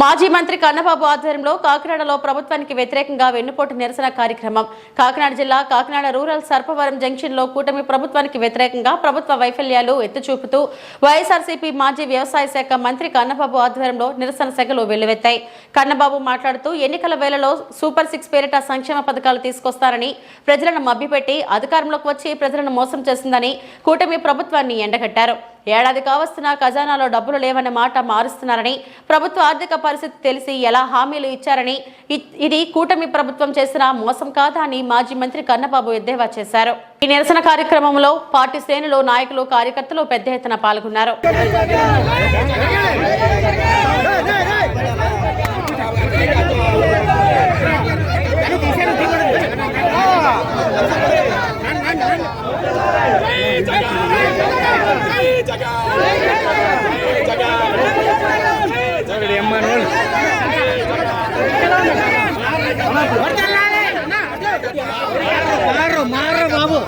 మాజీ మంత్రి కన్నబాబు ఆధ్వర్యంలో కాకినాడలో ప్రభుత్వానికి వ్యతిరేకంగా వెన్నుపోటు నిరసన కార్యక్రమం. కాకినాడ జిల్లా కాకినాడ రూరల్ సర్పవరం జంక్షన్లో కూటమి ప్రభుత్వానికి వ్యతిరేకంగా ప్రభుత్వ వైఫల్యాలు ఎత్తుచూపుతూ వైఎస్ఆర్సీపీ మాజీ వ్యవసాయ శాఖ మంత్రి కన్నబాబు ఆధ్వర్యంలో నిరసన సెగలు వెల్లువెత్తాయి. కన్నబాబు మాట్లాడుతూ ఎన్నికల వేళలో సూపర్ సిక్స్ పేరిట సంక్షేమ పథకాలు తీసుకొస్తారని ప్రజలను మభ్యపెట్టి అధికారంలోకి వచ్చి ప్రజలను మోసం చేసిందని కూటమి ప్రభుత్వాన్ని ఎండగట్టారు. ఏడాది కావస్తున్న ఖజానాలో డబ్బులు లేవన్న మాట మారుస్తున్నారని ప్రభుత్వ ఆర్థిక పరిస్థితి తెలిసి ఎలా హామీలు ఇచ్చారని ఇది కూటమి ప్రభుత్వం చేసిన మోసం కాదా అని మాజీ మంత్రి కన్నబాబు ఎద్దేవా చేశారు. ఈ నిరసన కార్యక్రమంలో పార్టీ శ్రేణులు నాయకులు కార్యకర్తలు పెద్ద ఎత్తున పాల్గొన్నారు. మారు మారు బాబు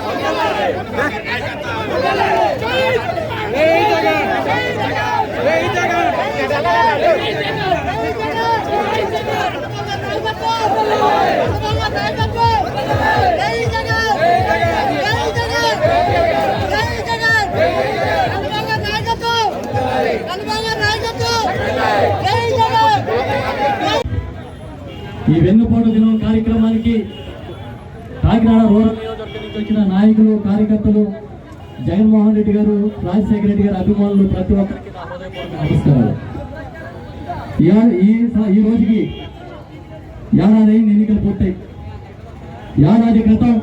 ఈ వెన్నుపోటు దినం కార్యక్రమానికి కాకినాడ రూరల్ నియోజకవర్గం వచ్చిన నాయకులు కార్యకర్తలు జగన్మోహన్ రెడ్డి గారు రాజశేఖర రెడ్డి గారు అభిమానులు ప్రతి ఒక్కరికి నమస్కారాలు. ఈ- ఈ ఈ రోజుకి ఏడాది అయింది ఎన్నికలు పూర్తయి. ఏడాది క్రితం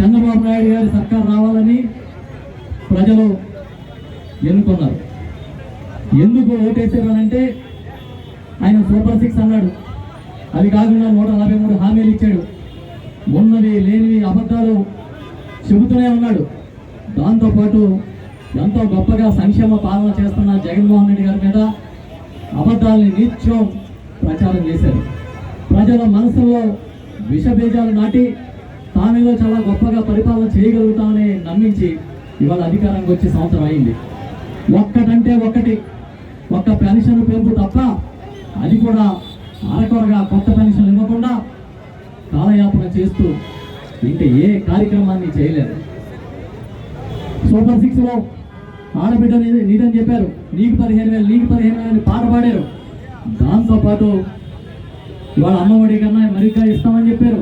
చంద్రబాబు నాయుడు గారి సర్కార్ రావాలని ప్రజలు ఎన్నుకున్నారు. ఎందుకు ఓటేశారు అంటే ఆయన సూపర్ సిక్స్ అన్నాడు. అది కాకుండా నూట నలభై మూడు హామీలు ఇచ్చాడు. ఉన్నవి లేనివి అబద్ధాలు చెబుతూనే ఉన్నాడు. దాంతోపాటు ఎంతో గొప్పగా సంక్షేమ పాలన చేస్తున్న జగన్మోహన్ రెడ్డి గారి మీద అబద్ధాలని నిత్యం ప్రచారం చేశారు. ప్రజల మనసులో విషబీజాలు నాటి తామేదో చాలా గొప్పగా పరిపాలన చేయగలుగుతామని నమ్మించి ఇవాళ అధికారానికి వచ్చే సంవత్సరం అయింది. ఒక్కటంటే ఒక్కటి. ఒక్క పెన్షన్ పెంపు తప్ప అది కూడా అరకొరగా కొత్త పెన్షన్లు ఇవ్వకుండా కాలయాపన చేస్తూ ఇంకా ఏ కార్యక్రమాన్ని చేయలేదు. సూపర్ సిక్స్లో ఆడబిడ్డ నిధి నిధి అని చెప్పారు. నీకు పదిహేను వేలు నీకు పదిహేను వేలు అని పాట పాడారు. దాంతో పాటు ఇవాళ అమ్మఒడి కన్నా మరిగ్గా ఇస్తామని చెప్పారు.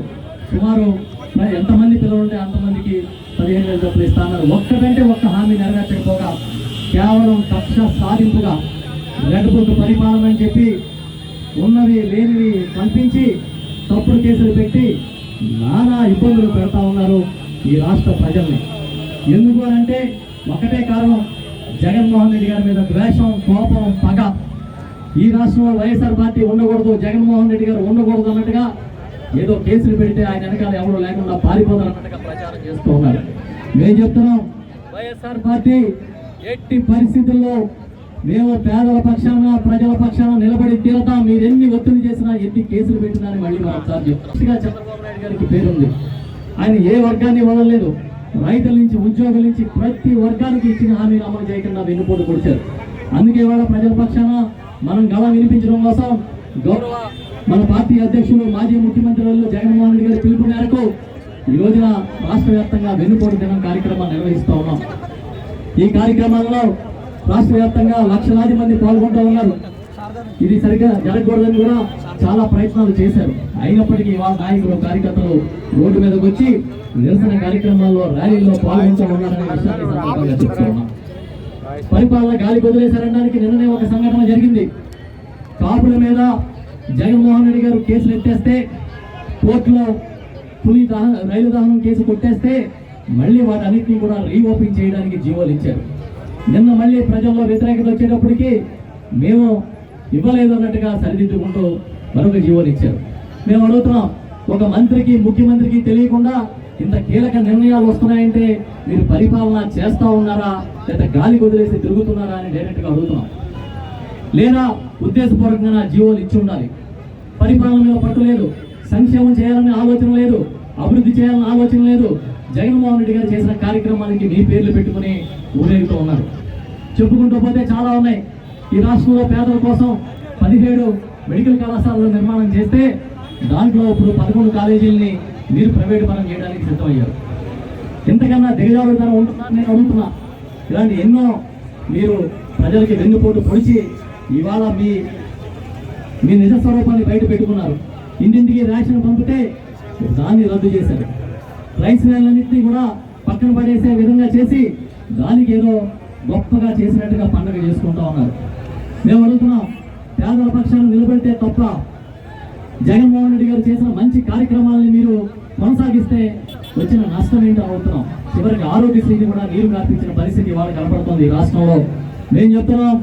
సుమారు ఎంతమంది పిల్లలు ఉంటే అంతమందికి పదిహేను వేలు డబ్బులు ఇస్తామన్నారు ఒక్కటంటే ఒక్క హామీ నెరవేర్చకపోగా కేవలం కక్ష సాధింపుగా రెడ్ బుక్ పరిపాలన అని చెప్పి ఉన్నవి లేనివి కల్పించి తప్పుడు కేసులు పెట్టి నానా ఇబ్బందులు పెడతా ఉన్నారు ఈ రాష్ట్ర ప్రజల్ని. ఎందుకు అంటే ఒకటే కారణం జగన్మోహన్ రెడ్డి గారి మీద ద్వేషం కోపం పగ. ఈ రాష్ట్రంలో వైఎస్ఆర్ పార్టీ ఉండకూడదు జగన్మోహన్ రెడ్డి గారు ఉండకూడదు అన్నట్టుగా ఏదో కేసులు పెడితే ఆయన వెనకాల ఎవరు లేకుండా పారిపోతారు అన్నట్టుగా ప్రచారం చేస్తూ ఉన్నారు. మేము చెప్తున్నాం వైఎస్ఆర్ పార్టీ ఎట్టి పరిస్థితుల్లో మేము పేదల పక్షాన ప్రజల పక్షాన నిలబడి తీరతాం. మీరు ఎన్ని ఒత్తిడి చేసినా ఎన్ని కేసులు పెట్టినా అని మళ్ళీ మరొకసారి చెప్తాం చంద్రబాబు నాయుడు గారికి పేరుంది ఆయన ఏ వర్గాన్ని వదలలేదు. రైతుల నుంచి ఉద్యోగుల నుంచి ప్రతి వర్గానికి ఇచ్చిన హామీలు అమలు చేయకుండా వెన్నుపోటు కొడిచారు. అందుకే ఇవాళ ప్రజల పక్షాన మనం గళం వినిపించడం కోసం గౌరవ మన పార్టీ అధ్యక్షులు మాజీ ముఖ్యమంత్రి జగన్మోహన్ రెడ్డి గారి పిలుపు మేరకు ఈ రోజున రాష్ట్ర వ్యాప్తంగా వెన్నుపోటు దినం కార్యక్రమాన్ని నిర్వహిస్తూ ఉన్నాం. ఈ కార్యక్రమాల్లో రాష్ట్ర వ్యాప్తంగా లక్షలాది మంది పాల్గొంటూ ఉన్నారు. ఇది సరిగ్గా జరగకూడదని కూడా చాలా ప్రయత్నాలు చేశారు. అయినప్పటికీ వాళ్ళ నాయకులు కార్యకర్తలు రోడ్డు మీదకి వచ్చి నిరసన కార్యక్రమాల్లో ర్యాలీల్లో పాల్గొంటూ ఉన్నారనే విషయాన్ని సందర్భంగా చెప్తా ఉన్నాం. పరిపాలన గాలి వదిలేశారనడానికి నిన్ననే ఒక సంఘటన జరిగింది. కాపుల మీద జగన్మోహన్ రెడ్డి గారు కేసులు ఎత్తేస్తే కోర్టులో పులి దహన రైలు దహనం కేసు కొట్టేస్తే మళ్ళీ వాటన్నిటిని కూడా రీఓపెన్ చేయడానికి జీవోలు ఇచ్చారు. నిన్న మళ్ళీ ప్రజల్లో వ్యతిరేకత వచ్చేటప్పటికి మేము ఇవ్వలేదు అన్నట్టుగా సరిదిద్దుకుంటూ మరొక జీవోలు ఇచ్చారు. మేము అడుగుతున్నాం ఒక మంత్రికి ముఖ్యమంత్రికి తెలియకుండా ఇంత కీలక నిర్ణయాలు వస్తున్నాయంటే మీరు పరిపాలన చేస్తూ ఉన్నారా లేదా గాలి వదిలేసి తిరుగుతున్నారా అని డైరెక్ట్గా అడుగుతున్నాం. లేదా ఉద్దేశపూర్వకంగా జీవోలు ఇచ్చి ఉండాలి. పరిపాలన మీద పట్టు లేదు సంక్షేమం చేయాలనే ఆలోచన లేదు అభివృద్ధి చేయాలనే ఆలోచన లేదు జగన్మోహన్ రెడ్డి గారు చేసిన కార్యక్రమానికి మీ పేర్లు పెట్టుకుని ఊరేగుతూ ఉన్నారు. చెప్పుకుంటూ పోతే చాలా ఉన్నాయి. ఈ రాష్ట్రంలో పేదల కోసం పదిహేడు మెడికల్ కళాశాలలు నిర్మాణం చేస్తే దాంట్లో ఇప్పుడు పదకొండు కాలేజీలని మీరు ప్రైవేట్ పరం చేయడానికి సిద్ధమయ్యారు. ఇంతకన్నా దిగజారుడుదనం ఉంటుందని నేను అడుగుతున్నా. ఇలాంటి ఎన్నో మీరు ప్రజలకి వెన్నుపోటు పొడిచి ఇవాళ మీ మీ నిజ స్వరూపాన్ని బయట పెట్టుకున్నారు. ఇంటింటికి రేషన్ పంపితే దాన్ని రద్దు చేశారు. రైస్ వేలన్నింటినీ కూడా పక్కన పడేసే విధంగా చేసి దానికి ఏదో గొప్పగా చేసినట్టుగా పండగ చేసుకుంటా ఉన్నారు. మేము అడుగుతున్నాం పేదల పక్షాన్ని నిలబెడితే తప్ప జగన్మోహన్ రెడ్డి గారు చేసిన మంచి కార్యక్రమాలని మీరు కొనసాగిస్తే వచ్చిన నష్టం ఏంటో అవుతున్నాం చివరికి ఆరోగ్యశ్రీని కూడా నీరు కార్పించిన పరిస్థితి ఇవాళ కనపడుతుంది ఈ రాష్ట్రంలో. మేము చెప్తున్నాం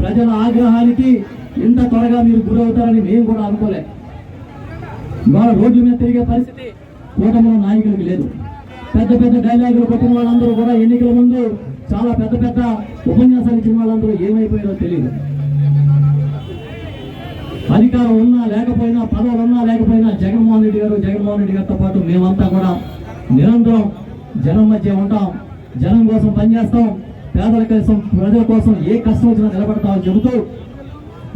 ప్రజల ఆగ్రహానికి ఇంత త్వరగా మీరు గురవుతారని మేము కూడా అనుకోలే. ఇవాళ రోడ్ల మీద తిరిగే పరిస్థితి కూటమిలో నాయకులకు లేదు. పెద్ద పెద్ద డైలాగులు కొట్టిన వాళ్ళందరూ కూడా ఎన్నికల ముందు చాలా పెద్ద పెద్ద ఉపన్యాసాలు ఇచ్చిన వాళ్ళందరూ ఏమైపోయారో తెలియదు. అధికారం ఉన్నా లేకపోయినా పదవులు ఉన్నా లేకపోయినా జగన్మోహన్ రెడ్డి గారు జగన్మోహన్ రెడ్డి గారితో పాటు మేమంతా కూడా నిరంతరం జనం మధ్య ఉంటాం. జనం కోసం పనిచేస్తాం. పేదల కోసం ప్రజల కోసం ఏ కష్టం వచ్చినా నిలబడతామని చెబుతూ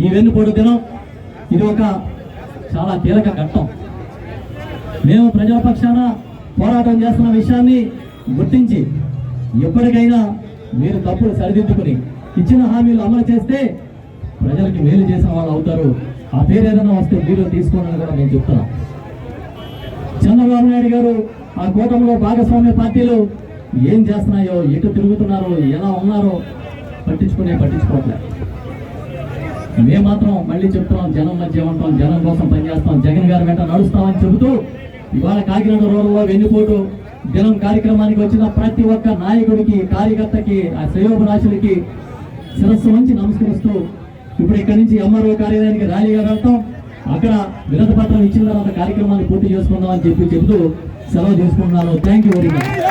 ఈ వెన్నుపోటు దినం ఇది ఒక చాలా కీలక ఘట్టం. మేము ప్రజాపక్షాన పోరాటం చేస్తున్న విషయాన్ని గుర్తించి ఎప్పటికైనా మీరు తప్పులు సరిదిద్దుకుని ఇచ్చిన హామీలు అమలు చేస్తే ప్రజలకి మేలు చేసిన వాళ్ళు అవుతారు. ఆ పేరు ఏదైనా వస్తే మీరు తీసుకోండి కూడా నేను చెప్తున్నాను చంద్రబాబు నాయుడు గారు ఆ కూటమిలో భాగస్వామ్య పార్టీలు ఏం చేస్తున్నాయో ఎటు తిరుగుతున్నారో ఎలా ఉన్నారో పట్టించుకునే పట్టించుకోవట్లే. మేము మాత్రం మళ్ళీ చెప్తున్నాం జనం మధ్య ఉంటాం జనం కోసం పనిచేస్తాం జగన్ గారి వెంట నడుస్తామని చెబుతూ ఇవాళ కాకినాడ రోడ్లో వెన్నుపోటు దినం కార్యక్రమానికి వచ్చిన ప్రతి ఒక్క నాయకుడికి కార్యకర్తకి ఆ శ్రేయోభిలాషులకి శిరస్సు వంచి నమస్కరిస్తూ ఇప్పుడు ఇక్కడి నుంచి ఎంఆర్ఓ కార్యాలయానికి ర్యాలీగా వెళ్తాం. అక్కడ విరత పత్రం ఇచ్చిన తర్వాత కార్యక్రమాన్ని పూర్తి చేసుకుందాం అని చెప్పి చెబుతూ సెలవు తీసుకుంటున్నాను. Thank you very much